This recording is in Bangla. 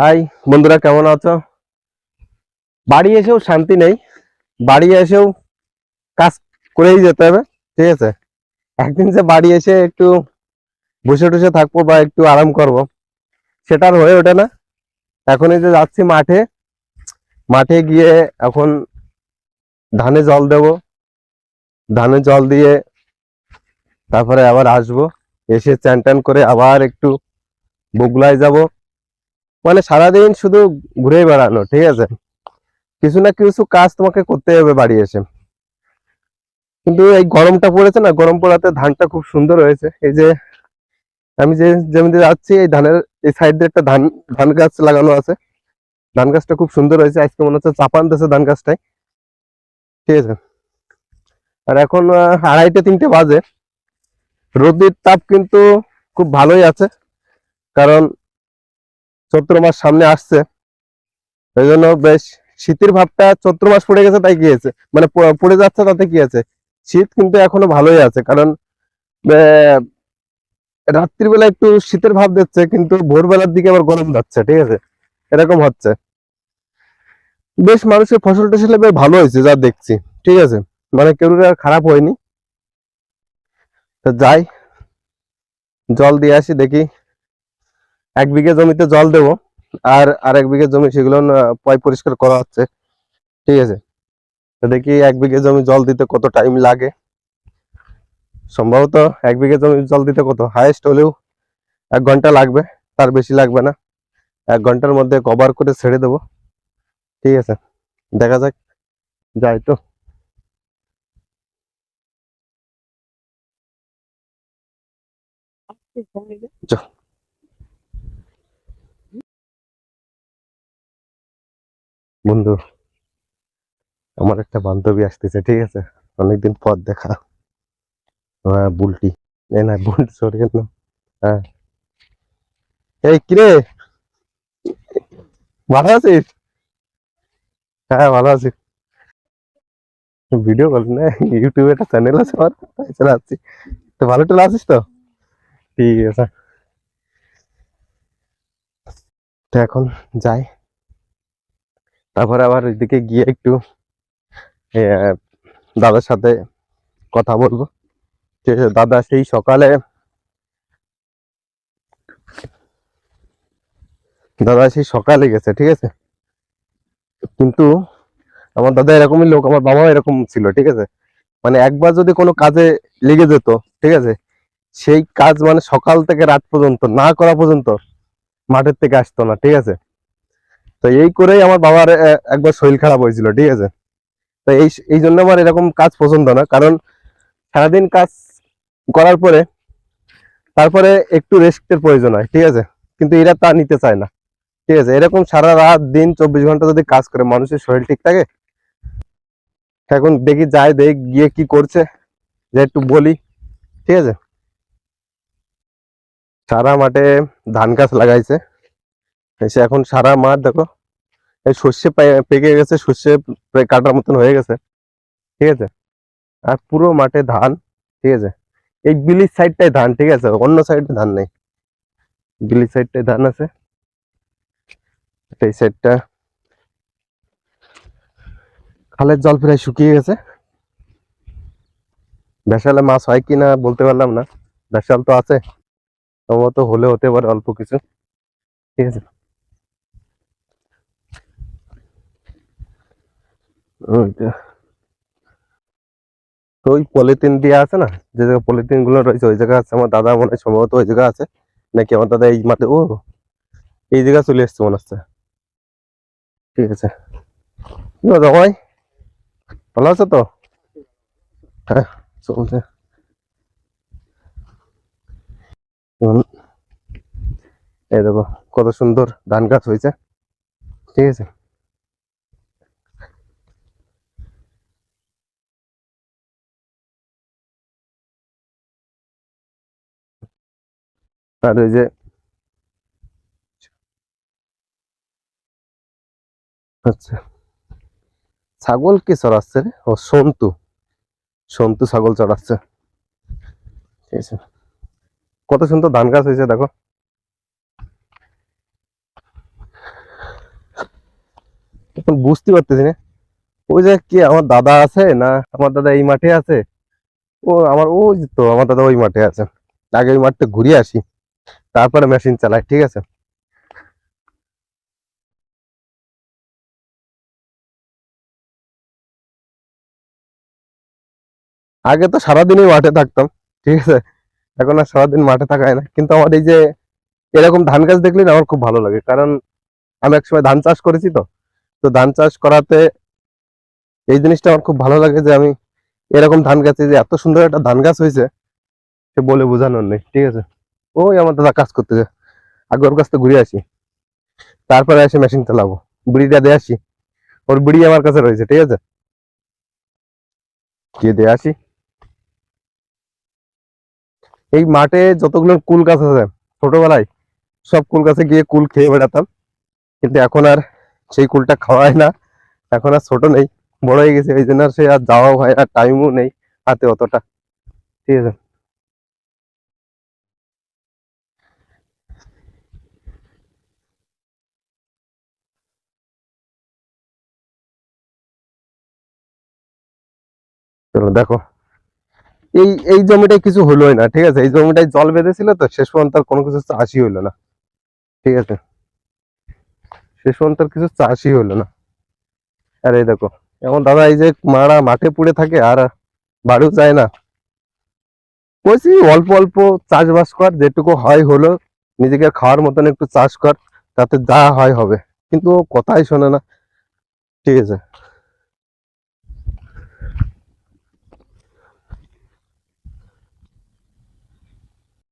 হাই, বন্ধুরা কেমন আছো? বাড়ি এসেও শান্তি নেই। বাড়ি এসেও কাজ করেই যেতে হবে, ঠিক আছে? একদিন যে বাড়ি এসে একটু বসে টসে থাকব বা একটু আরাম করব, সেটা আর হয়ে ওঠে না। এখন এই যে যাচ্ছি মাঠে মাঠে গিয়ে এখন ধানে জল দেব। ধানে জল দিয়ে তারপরে আবার আসব। এসে চ্যান করে আবার একটু বগুলায় যাব। মানে সারাদিন শুধু ঘুরে বেড়ানো, ঠিক আছে? কিছু না কিছু কাজ তোমাকে করতে হবে বাড়ি এসে। কিন্তু এই গরমটা পড়েছে না, গরম পড়াতে ধানটা খুব সুন্দর হয়েছে। এই যে আমি যে জমিতে যাচ্ছি, এই ধানের, এই সাইড দিয়ে একটা ধান ধান গাছ লাগানো আছে। ধান গাছটা খুব সুন্দর হয়েছে, আজকে মনে হচ্ছে চাপান দিয়েছে ধান গাছটাই ঠিক আছে? আর এখন আড়াইটে তিনটে বাজে। রোদের তাপ কিন্তু খুব ভালোই আছে। কারণ চৈত্র মাস সামনে আসছে। এই জন্য বেশ শীতের ভাবটা চৈত্র মাস পড়ে গেছে তাই কি আছে মানে পড়ে যাচ্ছে তাতে কি আছে? শীত কিন্তু এখনও ভালোই আছে কারণ আহ, রাত্রির বেলা একটু শীতের ভাব দিচ্ছে কিন্তু ভোরবেলার দিকে আবার গরম যাচ্ছে ঠিক আছে? এরকম হচ্ছে। বেশ মানুষের ফসল টসল বেশ ভালো হয়েছে যা দেখছি ঠিক আছে? মানে কেউ আর খারাপ হয়নি। যাই জল দিয়ে আসি দেখি। এক বিঘে জমিতে জল দেব আর আর এক বিঘে জমি সেগুলো পয় পরিষ্কার করা হচ্ছে। ঠিক আছে? দেখি এক বিঘে জমি জল দিতে কত টাইম লাগে? সম্ভবত এক বিঘে জমি জল দিতে কত? হাইয়েস্ট হলেও এক ঘণ্টা লাগবে তার বেশি লাগবে না। এক ঘণ্টার মধ্যে কভার করে ছেড়ে দেবো। ঠিক আছে? দেখা যাক। যাই তো। বন্ধু, আমার একটা বান্ধবী আসতেছে, ঠিক আছে? অনেকদিন পর দেখা। হ্যাঁ বুলটি। এ না, বুল সরি হ্যাঁ। এই কিরে ভালো আছিস? হ্যাঁ ভালো আছি। ভিডিও কল না, ইউটিউবে একটা চ্যানেল আছে আমার, তাই চালাচ্ছি তো ভালো টলে আছিস তো? ঠিক আছে। তো এখন যাই। তারপরে আবার ওইদিকে গিয়ে একটু দাদার সাথে কথা বলব। দাদা সেই সকালে দাদা সেই সকালে গেছে, ঠিক আছে? কিন্তু আমার দাদা এরকমই লোক, আমার বাবাও এরকম ছিল, ঠিক আছে? মানে একবার যদি কোনো কাজে লেগে যেত, ঠিক আছে? সেই কাজ মানে সকাল থেকে রাত পর্যন্ত, না করা পর্যন্ত মাঠের থেকে আসতো না, ঠিক আছে? তো এই করেই আমার বাবার একবার শরীর খারাপ হয়েছিল, ঠিক আছে? তো এই এই জন্য আমার এরকম কাজ পছন্দ না, কারণ সারাদিন কাজ করার পরে, তারপরে একটু রেস্টের প্রয়োজন হয়, ঠিক আছে? কিন্তু এরা তা নিতে চায় না, ঠিক আছে? এরকম সারা রাত, দিন, চব্বিশ ঘণ্টা যদি কাজ করে, মানুষের শরীর ঠিক থাকে, এখন দেখি যায়, দেখ, গিয়ে কি করছে, যে একটু বলি, ঠিক আছে? সারা মাঠে ধান গাছ লাগাইছে। এসে এখন সারা মাঠ, দেখো, এই সর্ষে পেকে গেছে, সর্ষে প্রায় কাটার মতন হয়ে গেছে, ঠিক আছে? আর পুরো মাঠে ধান, ঠিক আছে? এই বিলির সাইডটাই ধান, ঠিক আছে? অন্য সাইডে ধান নেই। বিলির সাইডটাই ধান আছে। এই সাইডটা খালের জল প্রায় শুকিয়ে গেছে। ভেসালে মাছ হয় কিনা বলতে পারলাম না। ভেসাল তো আছে সম্ভবত হলে হতে পারে অল্প কিছু, ঠিক আছে? ওইটা। তো ওই পলিথিন দিয়ে আছে না, যে জায়গায় পলিথিনগুলো রয়েছে, ওই জায়গা আছে, আমার দাদা মনে হয় সম্ভবত ওই জায়গা আছে, নাকি আমার দাদা এই মাঠে, ও, এই জায়গা চলে এসছে মনে হচ্ছে। ঠিক আছে। কি ভাই ভালো আছে তো? হ্যাঁ চলছে। এই দেখো, কত সুন্দর ধান গাছ হয়েছে। ঠিক আছে। আর ওই যে আচ্ছা। ছাগল কি চড়াচ্ছে রে? ও, সন্তু। সন্তু ছাগল চড়াচ্ছে। ঠিক আছে। কত সুন্দর ধান গাছ হয়েছে, দেখো। এখন বুঝতে পারতেছি না। ওই যে কি, আমার দাদা আছে না, আমার দাদা এই মাঠে আছে? ও, আমার, ওই তো, আমার দাদা ওই মাঠে আছে। আগে ওই মাঠটা ঘুরিয়ে আসি। তারপরে মেশিন চালাই, ঠিক আছে? আগে তো সারাদিনই মাঠে থাকতাম, ঠিক আছে? এখন আর সারাদিন মাঠে থাকা হয় না। কিন্তু আমার এই যে এরকম ধান গাছ দেখলে আমার খুব ভালো লাগে। কারণ আমি একসময় ধান চাষ করেছি তো তো ধান চাষ করাতে এই জিনিসটা আমার খুব ভালো লাগে যে আমি এরকম ধান গাছে যে এত সুন্দর একটা ধান গাছ হয়েছে, সে বলে বোঝানোর নেই, ঠিক আছে? ওই আমার দাদা কাজ করতেছে আগে ওর কাছ থেকে ঘুরে আসি। তারপরে এসে মেশিন চালাবো বুড়িটা দিয়ে আসি। ওর বুড়ি আমার কাছে রয়েছে, ঠিক আছে? গিয়ে দিয়ে আসি। এই মাঠে যতগুলো কুল গাছ আছে, ছোটবেলায় সব কুল গাছে গিয়ে কুল খেয়ে বেড়াতাম। কিন্তু এখন আর সেই কুলটা খাওয়ায় না। এখন আর ছোট নেই, বড় হয়ে গেছে এই জন্য আর সে আর যাওয়াও হয় আর টাইমও নেই হাতে অতটা। ঠিক আছে? চলো দেখো। এই এই জমিটায় কিছু হলোই না, ঠিক আছে? এই জমিটায় জল বেঁধেছিল তো, শেষ পর্যন্ত আর কোনো কিছু চাষই হলো না, ঠিক আছে? শেষ পর্যন্ত কিছু চাষই হলো না। আর এই দেখো, এখন দাদা এই যে মারা মাঠে পুড়ে থাকে আর বাড়িও যায় না। বলছি অল্প অল্প চাষবাস কর, যেটুকু হয় হলো, নিজেকে খাওয়ার মতন একটু চাষ কর, তাতে যা হয় হবে। কিন্তু কথাই শোনে না, ঠিক আছে?